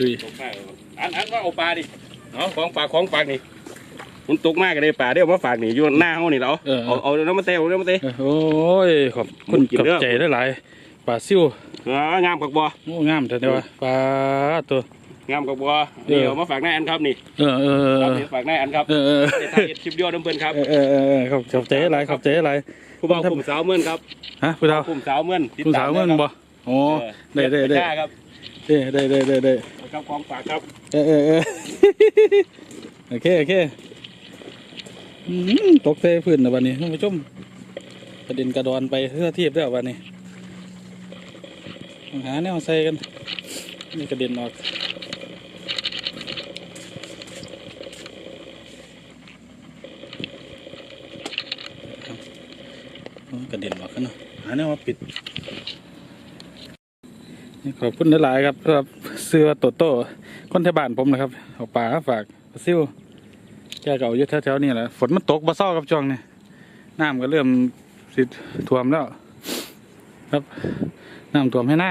ชุยตกมากอันอันว่าเอาปลาดิเอาของปลาของปลานี่มันตกมากเลยปลาเดี๋ยวเอามาฝากนี่อยู่หน้าเขานี่เราเออเอาเอาน้ำมาเตะเอาน้ำมาเตะโอ้ยขอบคุณกินกับเด้อใจได้หลายปลาซิวเอองามกับบัวโอ้งามแต่เดียวว่าปลาตัวงามกับบัวเออนี่เอามาฝากนายอันครับนี่เออเออเออครับนี่ฝากนายอันครับเออเออเดี๋ยวถ่ายคลิปเดียวน้ำเพิ่นครับเออเออเออเออขอบขอบใจหลายขอบใจหลายผู้บ่าวกลุ่มสาวเมื่อนครับฮะผู้เฒ่ากลุ่มสาวเมื่อนติดผู้ตสาวเมื่อนได้ครับบ่โอ้เออได้ได้ได้จ้าครับได้ได้ได้ได้ได้ ครับของฝากครับเออเออเออ โอเคโอเคอืมตกเตะพื้นนะวันนี้ท่านผู้ชมกระเด็นกระดอนไปเพื่อเทียบแล้ววันนี้ต้องหาแนวใส่กันนี่กระเด็นออกเอากระเด็นออกกันเนาะหาแนวมาปิดนี่ขอบคุณหลายๆครับสำหรับ เสื้อโตโต้คนไทยบ้านผมนะครับเอาปลาฝากซิวแกเก่าอยู่แถวๆนี่แหละฝนมันตกบะเศร้าครับช่วงนี้น้ำก็เริ่มสิท่วมแล้ว ครับน้ำท่วมให้หน้า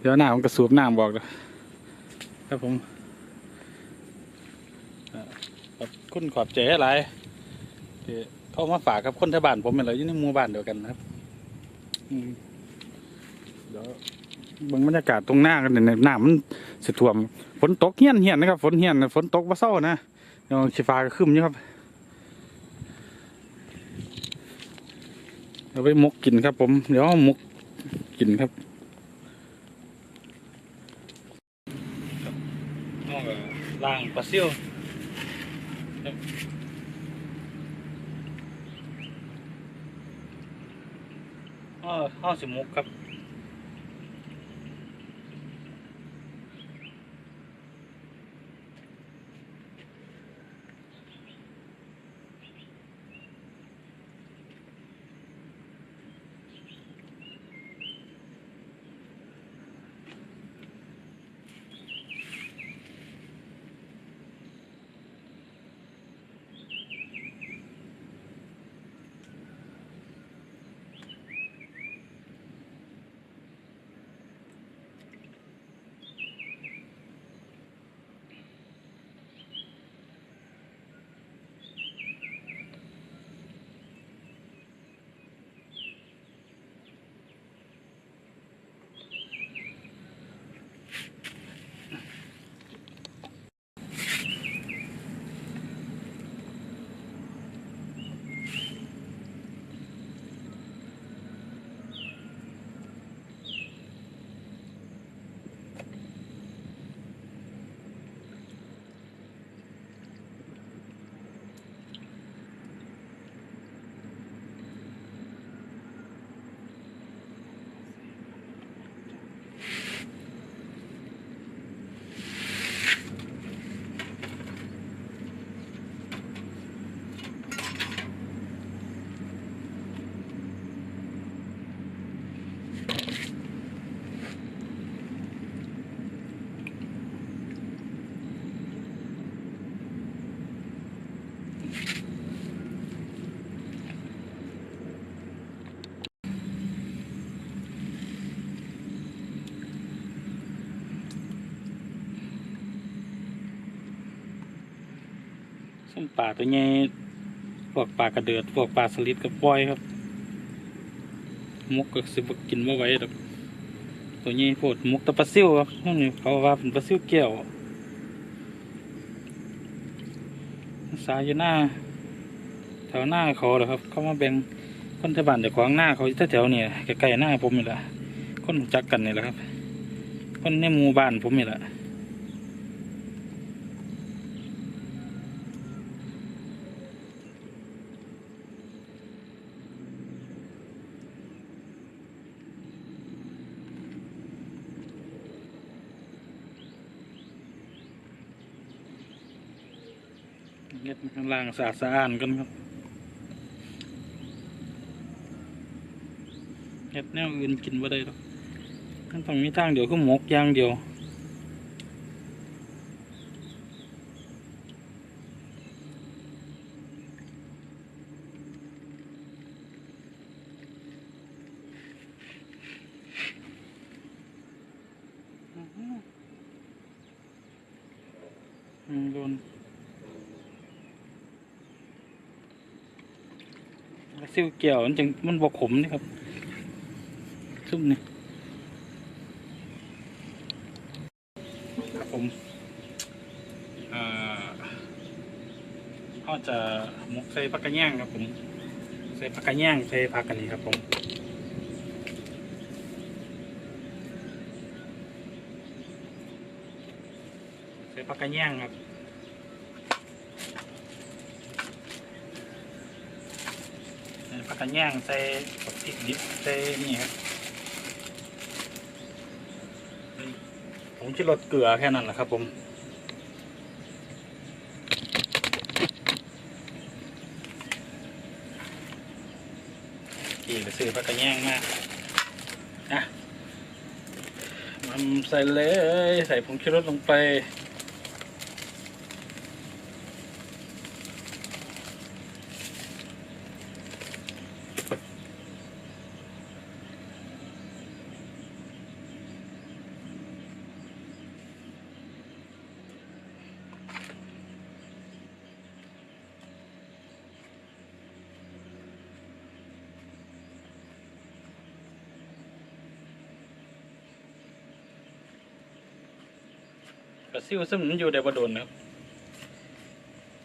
เดี๋ยวหน้ามันกระสูบน้ำบอกเลยครับผมขอบคุณขอบใจหลายที่เข้ามาฝากครับคนไทยบ้านผมเป็นเราอยู่ในหมู่บ้านเดียวกันนะครับอืมเดี๋ยว เบิ่งบรรยากาศตรงหน้ากันเนี่ยหน้ำมันสิท่วมฝนตกเฮี้ยนเฮี้ยนนะครับฝนเฮี้ยนฝนตกว่าเศร้านะเดี๋ยวสีฟ้าก็ขึ้นอยู่ครับเอาไปมกกินครับ ผมเดี๋ยวมกกินครับล่างปลาซิวเออข้าวสิหมกครับ ส้มปลาตัวใหญ่พวกปลากระเดือดพวกปลาสลิดกับปล่อยครับมุกก็สิบกินไม่ไหวดอกตัวใหญ่โพดมุกตะปลาซิวครับนี่เขาว่าเป็นปลาซิวแก้วสายอยู่หน้า แถวหน้าเขาเหรอครับ เขามาแบ่งคนที่บ้านเดี๋ยวขวางหน้าเขาแถวเนี่ยใกล้ๆหน้าผมนี่แหละคนจักกันนี่แหละครับ คนในหมู่บ้านผมนี่แหละ เฮ็ดข้างสะอาดสะอ้านกันครับเฮ็ดแนวอื่นกินบ่ได้หรอกมันต้องมีทางเดียวคือหมกย่างเดียวอืมโดน ซิวเกี่ยวมันจังมันบกขมนี่ครับ ซุ่มนี่ครับผมอ่าเขาจะมกใส่ผักกระแยงครับผมใส่ผักกระแยงใส่ผักกันนี้ครับผมใส่ผักกระแยงครับ ใส่ผั กกระแยงใส่ผักพริกดิบใส่นี่ครับผมจะลดเกลือแค่นั้นแหละครับผมกี่ไปซื้อผักกระแยงมาอะมันใส่เลย ใส่ผงชูรสลงไป กระซิวซึ่งมันอยู่ได้บ่โดนนะครับ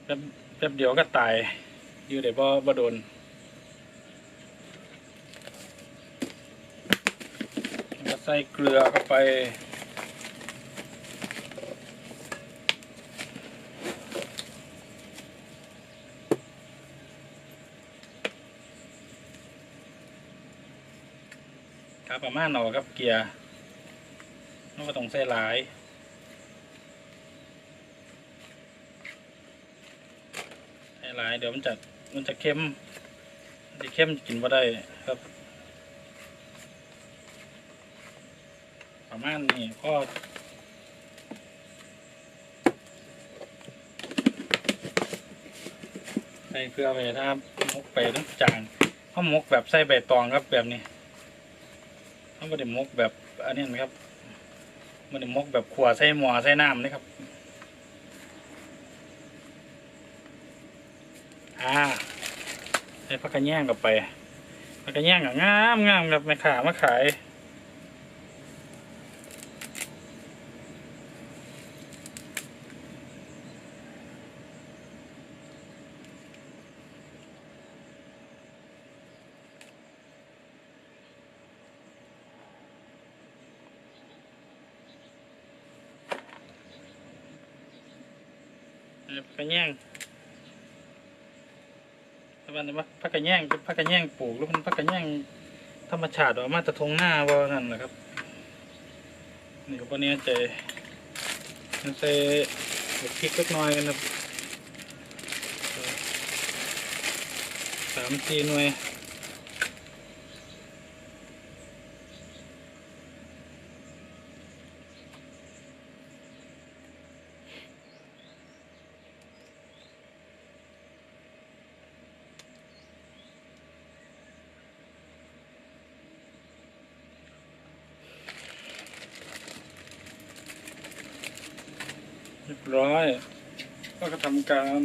แป๊บแป๊บเดียวก็ตาย อยู่ได้บ่บ่โดนก็ใส่เกลือเข้าไปครับประมาณหนอครับเกียร์นก็ต้องใส่หลาย ใส่หลายเดี๋ยวมันจะมันจะเค็มมันจะเค็มกินบ่ได้ครับ ประมาณนี้ก็ใส่เพื่อไปถ้ามกไปทั้งจานเขามกแบบใส่ใบตองครับแบบนี้เขาไม่ได้มกแบบอันนี้นะครับไม่ได้มกแบบขัวใส่หม้อใส่น้ำนะครับ อ่าให้พักกระแย่งกับไปพักกระแย่งกับงามงามกับแม่ขามาขายเออผักกระแยง แต่ว่าเนี่ยพั กระแยงพักกระแยงปลูกหรือมันพักกระแยงธรรมชาติออกมาแต่ทงหน้าว่านั่นแหละครับ นี่ก็ปนนี้ใจมันใส่พริกเล็กน้อยกันครับสามสี่หน่วย เรียบร้อย ก็จะทำการ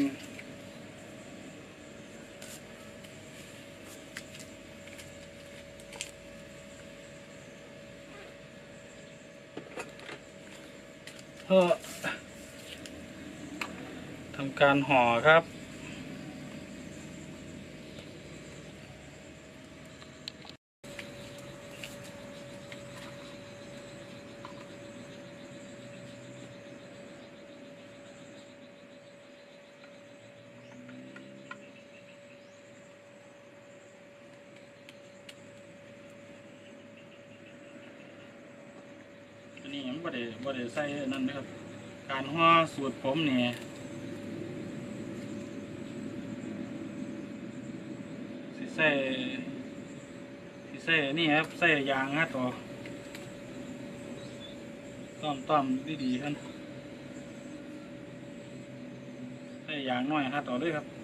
ก็ทำการห่อครับ อันนี้ยังบ่ได้บ่ได้ ใส่นั่นนะครับ การห่อสูตรผมเนี่ยใส่ใส่นี่ครับใส่ยางฮะต่อต้อมต้อมดีๆครับใส่ยางน้อยฮะต่อด้วยครับ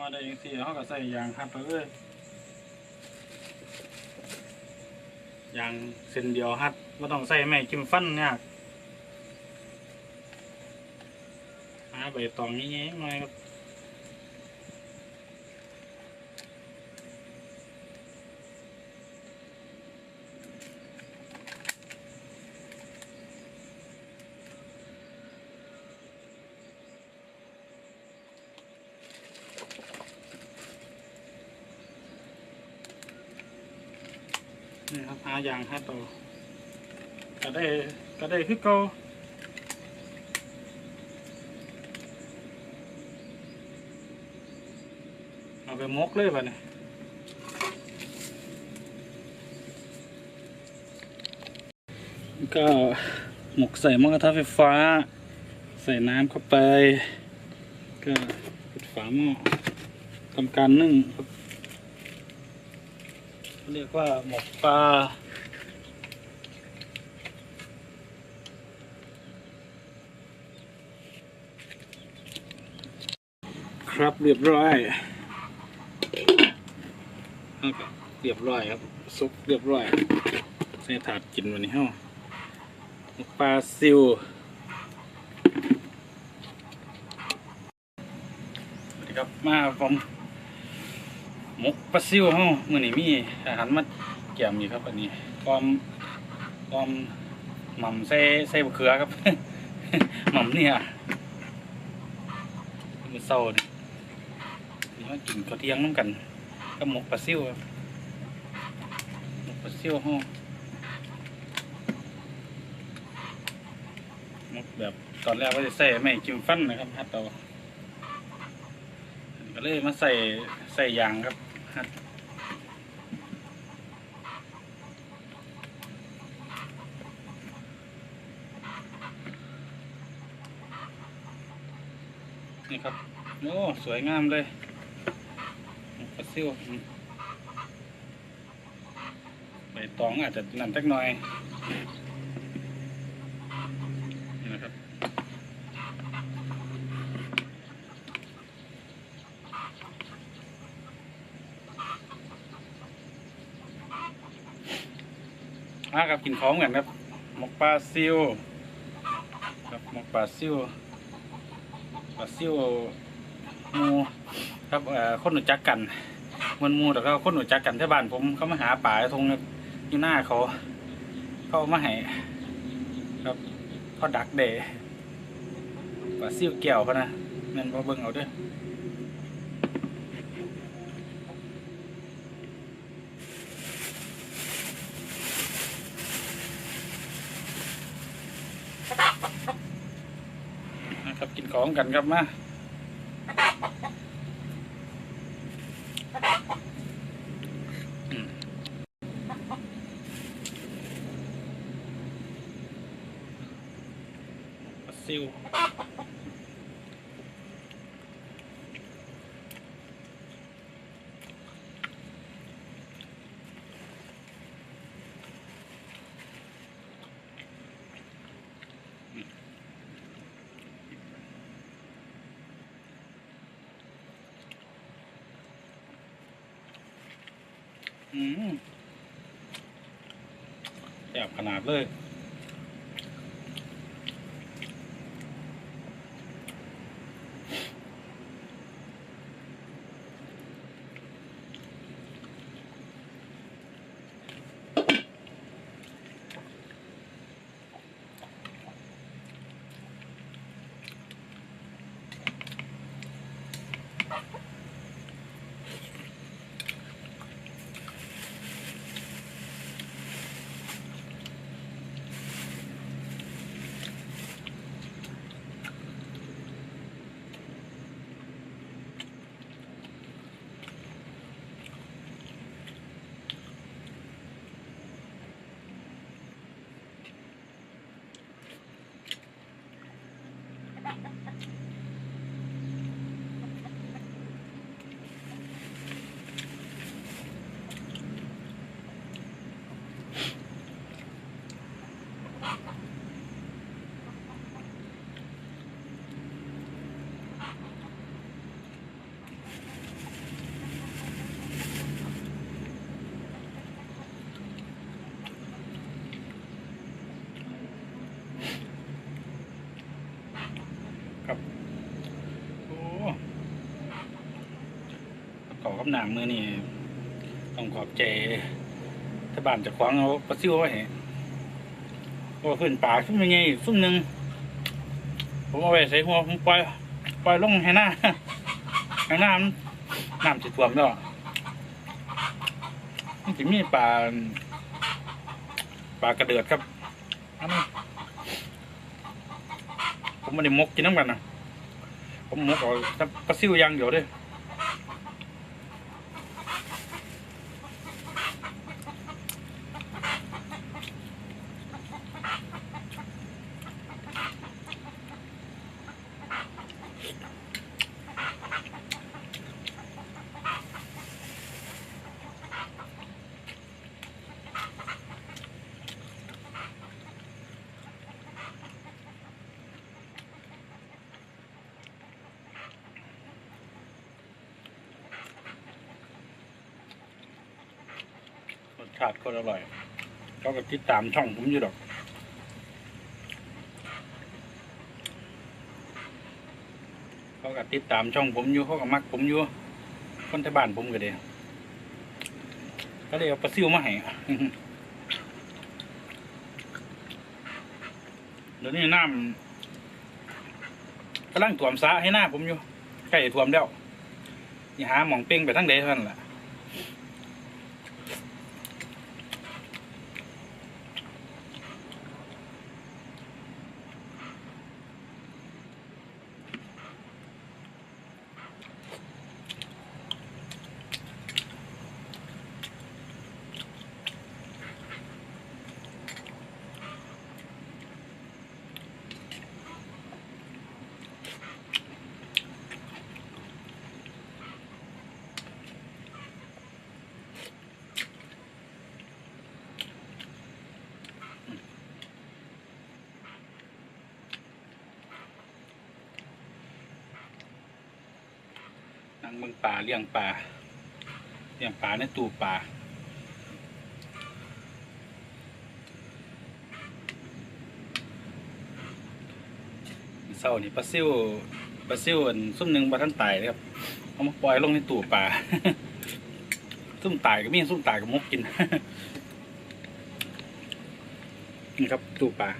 อได้ยังสี่เขาก็ใส่ยางครับไปเลยยางเส้นเดียวฮัดไม่ต้องใส่แม่จิ้มฟันยากหาใบตองนี้หน่อยครับ อย่างหาตัวก็ได้ก็ได้คือเก่าเอาไปมกเลยป่ะเนี่ยก็หมกใส่หม้อกระทะไฟฟ้า ใส่น้ำเข้าไป ก็ปิดฝาหม้อทำการนึ่งครับเรียกว่าหมกปลา ครับเรียบร้อยเรียบร้อยครับซุปเรียบร้อยใส่ถาดกินวันนี้เฮ้าปลาซิวสวัสดีครับมาครับผมหมกปลาซิวเฮามื้อนี้มีอาหารมาแกมอยู่ครับอันนี้ปอมปอมหม่ำใส่ใส่บะเขือครับหม่ำเนี่ยมื้อเช้านี่นี่ มากินข้าวเที่ยงนํกันกับหมกปลาซิวครับหมกปลาซิวเฮาหมกแบบตอนแรกว่าจะใส่ไม่กิมฟันนะครับฮัดเอาก็เลยมาใส่ใส่ยางครับฮัดนี่ครับ โอ้ สวยงามเลย ซิวอืมใบตองอาจจะนั่นจักหน่อยนี่นะครับมาครับกินของกันครับหมกปลาซิวครับหมกปลาซิวปลาซิวหมูครับคนหนูจักกัน มวนมูแต่ก็คนหนูจักกันที่บ้านผมเขามาหาป่าทงอยู่หน้าเขาเขาเอามาให้ครับเขาดักเดะปลาซิวแก้วเขานะนั่นพอเบิ่งเอาด้วยนะครับกินของกันครับมา ปลาซิวอืมแอบขนาดเลย อ กับน้ำมือนี่ต้องขอบใจถ้าบ้านจะขวางเอาปลาซิวไว้ให้เพราะว่าเพื่อนป่าซุ่มยังไงซุ่มหนึ่งผมเอาไว้ใส่หัวผมปล่อยปล่อยลงให้หน้าให้น้ำน้ำจะท่วมแล้วมันจะมีปลาปลากระเดือดครับอันนี้ผมไม่ได้มกกินน้ำกันนะผมมกเอาปลาซิวย่างเดียวด้รส ชาติก็อร่อยเขาก็ติดตามช่องผมอยู่ดอกเขาก็ติดตามช่องผมอยู่เขาก็มักผมอยู่คนที่บ้านผมก็เดียก็เลยเอาปลาซิวมาให้เดี๋ยวนี้น้ำกำลังถ่วมสระให้หน้าผมอยู่ใกล้ถ่วมแล้วนี่หาหมองเป้งไปทั้งเดเท่านั้นแหละ นั่งเมืองป่าเลี้ยงป่าเลี้ยงป่าในตู้ป่าเศร้านี่ปลาซิวปลาซิวซุ่มหนึ่งปลาท่านตายเลยครับเอามาปล่อยลงในตู้ป่าซุ่มตายก็มีซุ่มตายก็มกกินนี่ครับตู้ป่า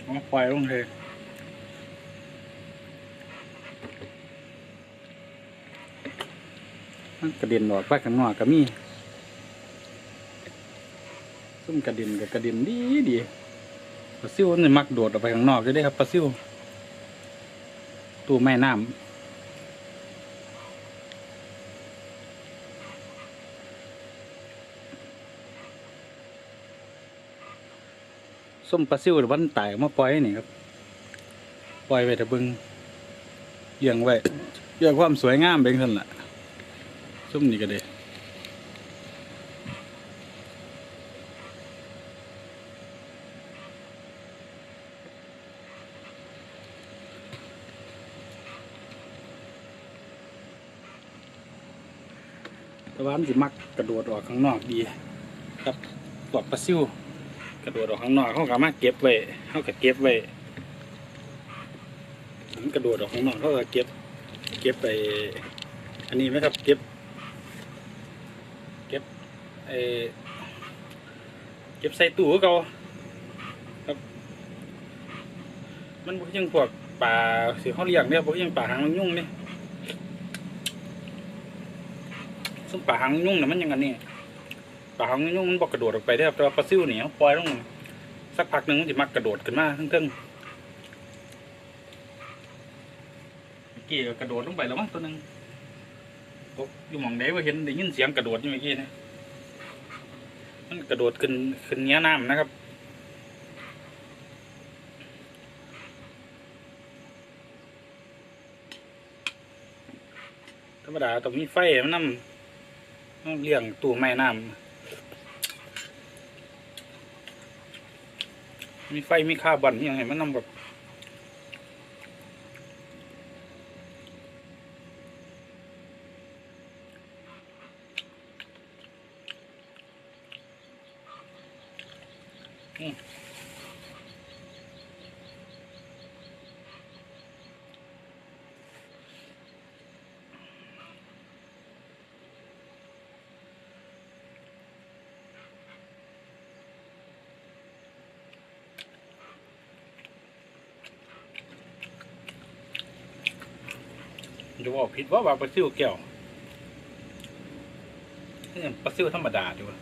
เอามาปล่อยลงเลย มันกระเด็นออกไปข้างนอกก็มีซุ่มกระเด็นกับกระเด็นดีดีปลาซิวนี่มักโดดออกไปข้างนอกเลยได้ครับปลาซิวตู้แม่น้ำส้มปลาซิวหรือวันตายมาปล่อยนี่ครับปล่อยไว้แต่บึงเลี้ยงไว้เลี้ยงความสวยงามเป็นคนละ ซุ่มนี่ก็ได้แต่ว่ามันสิมักกระโดดออกข้างนอกดีครับปลอดปลาซิวกระโดดออกข้างนอกเขาก็มาเก็บไว้เขาก็เก็บไว้มันกระโดดออกข้างนอกเขาก็เก็บ เก็บไป อันนี้ไหมครับ เก็บเก็บ เอเก็บใส่ตู้เก่าครับ มันพวกยังพวกป่าสีเขาเลี้ยงเนี่ยพวกยังป่าหางนกยุ่งเนี่ยซึ่งป่าหางนกยุ่งเนี่ยมันยังไงนี่ป่าหางนกยุ่งมันบอกกระโดดออกไปได้อแต่ว่าปลาซิวเหนียเขาปล่อยลงสักพักหนึ่งมันจะมากระโดดขึ้นมาทั้งๆเมื่อกี้กระโดดลงไปแล้วมั้งตัวหนึ่งตกอยู่หมองไหนว่าเห็นได้ยินเสียงกระโดดอยู่เมื่อกี้นะ มันกระโดดขึ้นขึ้นเนี้ยน้ำนะครับ ธรรมดาต้องมีไฟมันน้ำต้องเลี้ยงตัวไม้น้ำมีไฟมีคาบันยังไงมันน้ำแบบ จะว่าผิดว่าว่าปลาซิวแก้วนี่ปลาซิวธรรมดาดีกว่า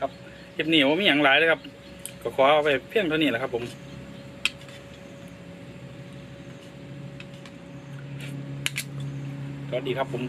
ครับคลิปนี้ว่ามีอย่างไรเลยครับ ก็ขอเอาไปเพียงเท่านี้แหละครับ ผมสวัสดีครับผม